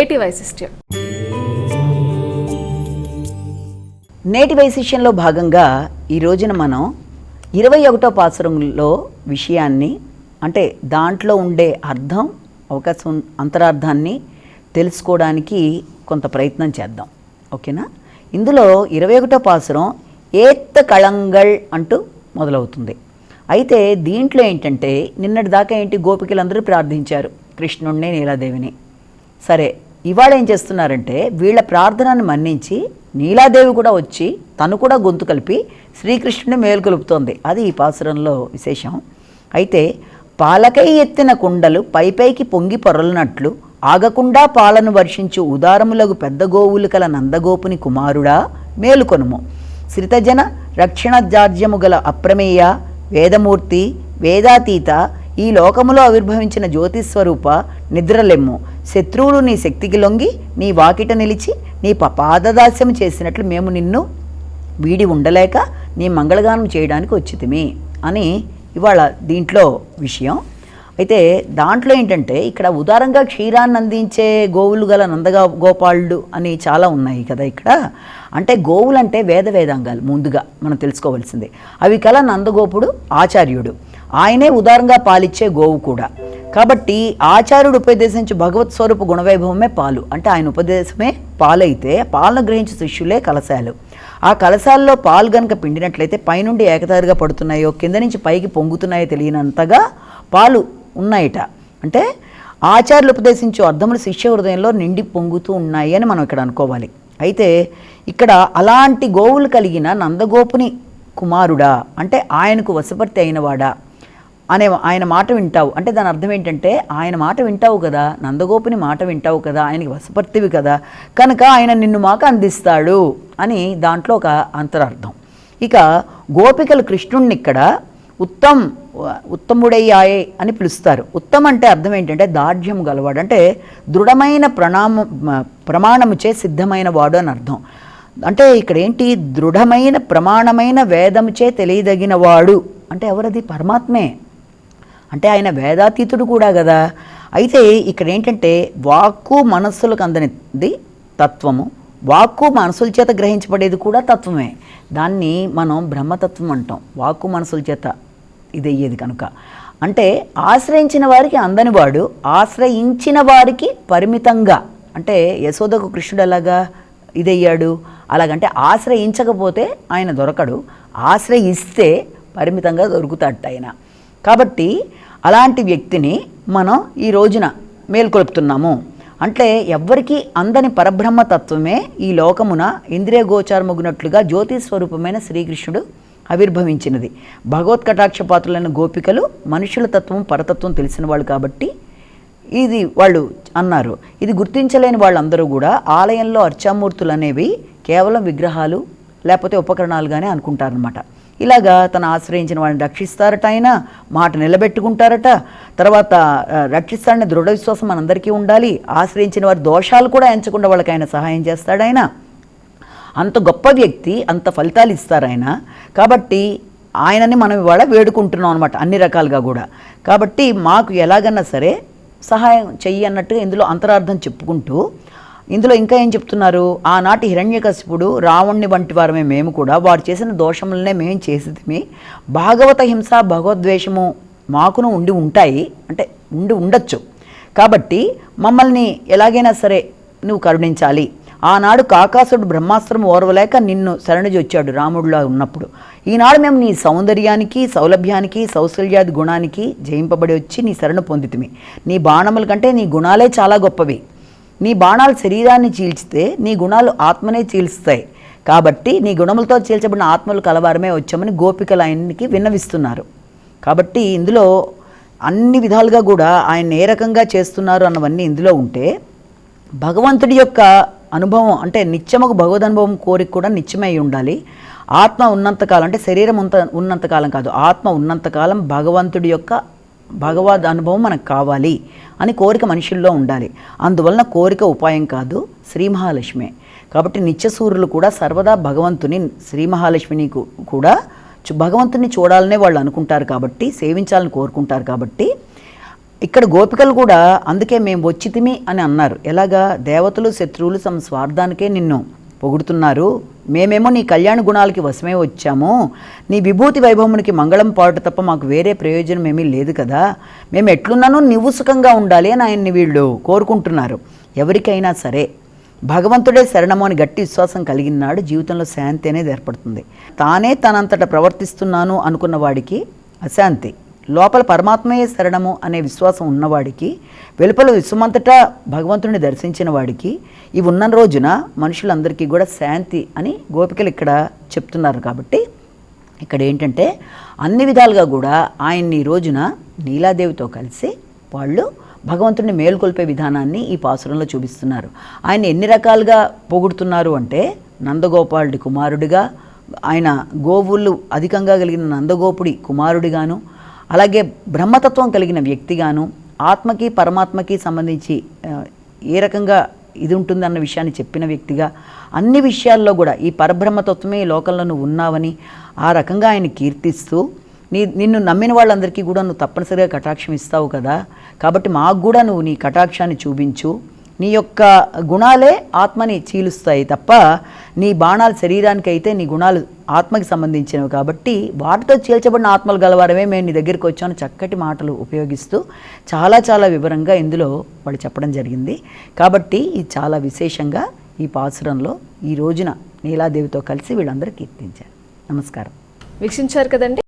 నేటి వైశిష్ట్యం. నేటి వైశిష్యంలో భాగంగా ఈ రోజున మనం ఇరవై ఒకటో పాసురంలో విషయాన్ని అంటే దాంట్లో ఉండే అర్థం అవకాశం అంతరార్థాన్ని తెలుసుకోవడానికి కొంత ప్రయత్నం చేద్దాం. ఓకేనా? ఇందులో ఇరవై ఒకటో పాసురం ఏత్త కళంగల్ అంటూ మొదలవుతుంది. అయితే దీంట్లో ఏంటంటే నిన్నటి దాకా ఏంటి గోపికలందరూ ప్రార్థించారు కృష్ణుణ్ణి నీలాదేవిని. సరే ఇవాళ ఏం చేస్తున్నారంటే వీళ్ళ ప్రార్థనను మన్నించి నీలాదేవి కూడా వచ్చి తను కూడా గొంతు కలిపి శ్రీకృష్ణుని మేలుకొలుపుతోంది అది ఈ పాసురంలో విశేషం. అయితే పాలకై ఎత్తిన కుండలు పైపైకి పొంగి పొరలునట్లు ఆగకుండా పాలను వర్షించు ఉదారములగు పెద్ద గోవులు కల నందగోపుని కుమారుడా మేలుకొనుము. శ్రితజన రక్షణ జార్జ్యము గల అప్రమేయ వేదమూర్తి వేదాతీత ఈ లోకములో ఆవిర్భవించిన జ్యోతిస్వరూప నిద్రలెమ్ము. శత్రువులు నీ శక్తికి లొంగి నీ వాకిట నిలిచి నీ ప- పాదదాస్యం చేసినట్లు మేము నిన్ను వీడి ఉండలేక నీ మంగళగానం చేయడానికి వచ్చితిమి. అని ఇవాళ దీంట్లో విషయం. అయితే దాంట్లో ఏంటంటే ఇక్కడ ఉదారంగా క్షీరాన్ని అందించే గోవులు గల నందగా గోపాలుడు అని చాలా ఉన్నాయి కదా ఇక్కడ. అంటే గోవులు అంటే వేద వేదాంగాలు ముందుగా మనం తెలుసుకోవాల్సింది. అవి కల నందగోపుడు ఆచార్యుడు. ఆయనే ఉదారంగా పాలిచ్చే గోవు కూడా. కాబట్టి ఆచార్యుడు ఉపదేశించు భగవత్ స్వరూప గుణవైభవమే పాలు. అంటే ఆయన ఉపదేశమే పాలైతే పాలను గ్రహించి శిష్యులే కలశాలు. ఆ కలశాల్లో పాలు గనక పిండినట్లయితే పైనుండి ఏకతారిగా పడుతున్నాయో కింద నుంచి పైకి పొంగుతున్నాయో తెలియనంతగా పాలు ఉన్నాయట. అంటే ఆచార్యులు ఉపదేశించే అర్థములు శిష్య హృదయంలో నిండి పొంగుతూ ఉన్నాయి అని మనం ఇక్కడ అనుకోవాలి. అయితే ఇక్కడ అలాంటి గోవులు కలిగిన నందగోపుని కుమారుడా అంటే ఆయనకు వశపర్తి అయినవాడా అనే ఆయన మాట వింటావు. అంటే దాని అర్థం ఏంటంటే ఆయన మాట వింటావు కదా నందగోపుని మాట వింటావు కదా ఆయనకి వసపర్తివి కదా కనుక ఆయన నిన్ను మాకు అందిస్తాడు అని దాంట్లో ఒక అంతరార్థం. ఇక గోపికలు కృష్ణుణ్ణి ఇక్కడ ఉత్తమ్ ఉత్తముడయ్యాయే అని పిలుస్తారు. ఉత్తమ్ అంటే అర్థం ఏంటంటే దార్ఢ్యం గలవాడు. అంటే దృఢమైన ప్రణామ ప్రమాణముచే సిద్ధమైన వాడు అని అర్థం. అంటే ఇక్కడ ఏంటి? దృఢమైన ప్రమాణమైన వేదముచే తెలియదగిన వాడు. అంటే ఎవరది? పరమాత్మే. అంటే ఆయన వేదాతీతుడు కూడా కదా. అయితే ఇక్కడ ఏంటంటే వాక్కు మనస్సులకు అందనిది తత్వము. వాక్కు మనసుల చేత గ్రహించబడేది కూడా తత్వమే. దాన్ని మనం బ్రహ్మతత్వం అంటాం. వాక్కు మనసుల చేత ఇది అయ్యేది కనుక. అంటే ఆశ్రయించిన వారికి అందని వాడు ఆశ్రయించిన వారికి పరిమితంగా. అంటే యశోదకు కృష్ణుడు ఎలాగా ఇదయ్యాడు? అలాగంటే ఆశ్రయించకపోతే ఆయన దొరకడు. ఆశ్రయిస్తే పరిమితంగా దొరుకుతాడు ఆయన. కాబట్టి అలాంటి వ్యక్తిని మనం ఈ రోజున మేల్కొల్పుతున్నాము. అంటే ఎవ్వరికీ అందని పరబ్రహ్మ తత్వమే ఈ లోకమున ఇంద్రియ గోచారమగునట్లుగా జ్యోతి స్వరూపమైన శ్రీకృష్ణుడు ఆవిర్భవించినది భగవత్ కటాక్షపాత్రులైన గోపికలు మనుషుల తత్వం పరతత్వం తెలిసిన వాళ్ళు కాబట్టి ఇది వాళ్ళు అన్నారు. ఇది గుర్తించలేని వాళ్ళందరూ కూడా ఆలయంలో అర్చామూర్తులు అనేవి కేవలం విగ్రహాలు లేకపోతే ఉపకరణాలుగానే అనుకుంటారనమాట ఇలాగా తను ఆశ్రయించిన వాళ్ళని రక్షిస్తారట ఆయన మాట నిలబెట్టుకుంటారట. తర్వాత రక్షిస్తాడనే దృఢ విశ్వాసం మనందరికీ ఉండాలి. ఆశ్రయించిన వారి దోషాలు కూడా ఎంచకుండా వాళ్ళకి ఆయన సహాయం చేస్తాడు ఆయన. అంత గొప్ప వ్యక్తి అంత ఫలితాలు ఇస్తారు ఆయన. కాబట్టి ఆయనని మనం ఇవాళ వేడుకుంటున్నాం అనమాట అన్ని రకాలుగా కూడా. కాబట్టి మాకు ఎలాగన్నా సరే సహాయం చెయ్యి అన్నట్టు ఇందులో అంతరార్థం చెప్పుకుంటూ ఇందులో ఇంకా ఏం చెప్తున్నారు? ఆనాటి హిరణ్యకశిపుడు రావణ్ణి వంటి వారమే మేము కూడా. వారు చేసిన దోషములనే మేము చేసేది భాగవత హింస భగవద్వేషము మాకును ఉండి ఉంటాయి. అంటే ఉండి ఉండొచ్చు. కాబట్టి మమ్మల్ని ఎలాగైనా సరే నువ్వు కరుణించాలి. ఆనాడు కాకాసుడు బ్రహ్మాస్త్రం ఓర్వలేక నిన్ను శరణుజి వచ్చాడు రాముడిలో ఉన్నప్పుడు. ఈనాడు మేము నీ సౌందర్యానికి సౌలభ్యానికి సౌశల్యాది గుణానికి జయింపబడి వచ్చి నీ శరణు పొందితిమి. నీ బాణముల కంటే నీ గుణాలే చాలా గొప్పవి. నీ బాణాలు శరీరాన్ని చీల్చితే నీ గుణాలు ఆత్మనే చీల్స్తాయి కాబట్టి నీ గుణములతో చీల్చబడిన ఆత్మలు కలవారమే వచ్చామని గోపికలు ఆయనకి విన్నవిస్తున్నారు. కాబట్టి ఇందులో అన్ని విధాలుగా కూడా ఆయన ఏ రకంగా చేస్తున్నారు అన్నవన్నీ ఇందులో ఉంటే భగవంతుడి యొక్క అనుభవం అంటే నిత్యముకు భగవద్ అనుభవం కోరిక కూడా నిత్యమై ఉండాలి. ఆత్మ ఉన్నంతకాలం అంటే శరీరం ఉన్నంతకాలం కాదు. ఆత్మ ఉన్నంతకాలం భగవంతుడి యొక్క భగవద్ అనుభవం మనకు కావాలి అని కోరిక మనుషుల్లో ఉండాలి. అందువలన కోరిక ఉపాయం కాదు శ్రీ మహాలక్ష్మి. కాబట్టి నిత్యసూర్యులు కూడా సర్వదా భగవంతుని శ్రీ మహాలక్ష్మిని కూడా భగవంతుని చూడాలనే వాళ్ళు అనుకుంటారు కాబట్టి సేవించాలని కోరుకుంటారు కాబట్టి ఇక్కడ గోపికలు కూడా అందుకే మేము వచ్చితిమి అని అన్నారు. ఎలాగా? దేవతలు శత్రువులు తమ స్వార్థానికే నిన్ను పొగుడుతున్నారు. మేమేమో నీ కళ్యాణ గుణాలకి వశమే వచ్చాము. నీ విభూతి వైభవమునికి మంగళం పాటు తప్ప మాకు వేరే ప్రయోజనం ఏమీ లేదు కదా. మేము ఎట్లున్నానో నువ్వు సుఖంగా ఉండాలి అని ఆయన్ని వీళ్ళు కోరుకుంటున్నారు. ఎవరికైనా సరే. భగవంతుడే శరణము అని గట్టి విశ్వాసం కలిగినాడు జీవితంలో శాంతి అనేది ఏర్పడుతుంది. తానే తనంతట ప్రవర్తిస్తున్నాను అనుకున్న వాడికి అశాంతి. లోపల పరమాత్మయే శరణము అనే విశ్వాసం ఉన్నవాడికి వెలుపల విశ్వమంతటా భగవంతుడిని దర్శించిన వాడికి ఇవి ఉన్న రోజున మనుషులందరికీ కూడా శాంతి అని గోపికలు ఇక్కడ చెప్తున్నారు కాబట్టి ఇక్కడ ఏంటంటే అన్ని విధాలుగా కూడా ఆయన్ని ఈ రోజున నీలాదేవితో కలిసి వాళ్ళు భగవంతుడిని మేల్కొల్పే విధానాన్ని ఈ పాసురంలో చూపిస్తున్నారు. ఆయన ఎన్ని రకాలుగా పొగుడుతున్నారు అంటే నందగోపాలుడి కుమారుడిగా ఆయన గోవులు అధికంగా కలిగిన నందగోపుడి కుమారుడిగాను అలాగే బ్రహ్మతత్వం కలిగిన వ్యక్తిగాను ఆత్మకి పరమాత్మకి సంబంధించి ఏ రకంగా ఇది ఉంటుందన్న విషయాన్ని చెప్పిన వ్యక్తిగా అన్ని విషయాల్లో కూడా ఈ పరబ్రహ్మతత్వమే ఈ లోకంలో నువ్వు ఉన్నావని ఆ రకంగా ఆయన కీర్తిస్తూ నీ నిన్ను నమ్మిన వాళ్ళందరికీ కూడా నువ్వు తప్పనిసరిగా కటాక్షం ఇస్తావు కదా. కాబట్టి మాకు కూడా నువ్వు నీ కటాక్షాన్ని చూపించు. నీ యొక్క గుణాలే ఆత్మని చీలుస్తాయి తప్ప నీ బాణాలు శరీరానికి అయితే నీ గుణాలు ఆత్మకి సంబంధించినవి. కాబట్టి వాటితో చీల్చబడిన ఆత్మలు గలవారమే మేము నీ దగ్గరికి వచ్చాను చక్కటి మాటలు ఉపయోగిస్తూ చాలా చాలా వివరంగా ఇందులో వాళ్ళు చెప్పడం జరిగింది. కాబట్టి ఇది చాలా విశేషంగా ఈ పాసురంలో ఈ రోజున నీలాదేవితో కలిసి వీళ్ళందరూ కీర్తించారు. నమస్కారం. వీక్షించారు కదండి?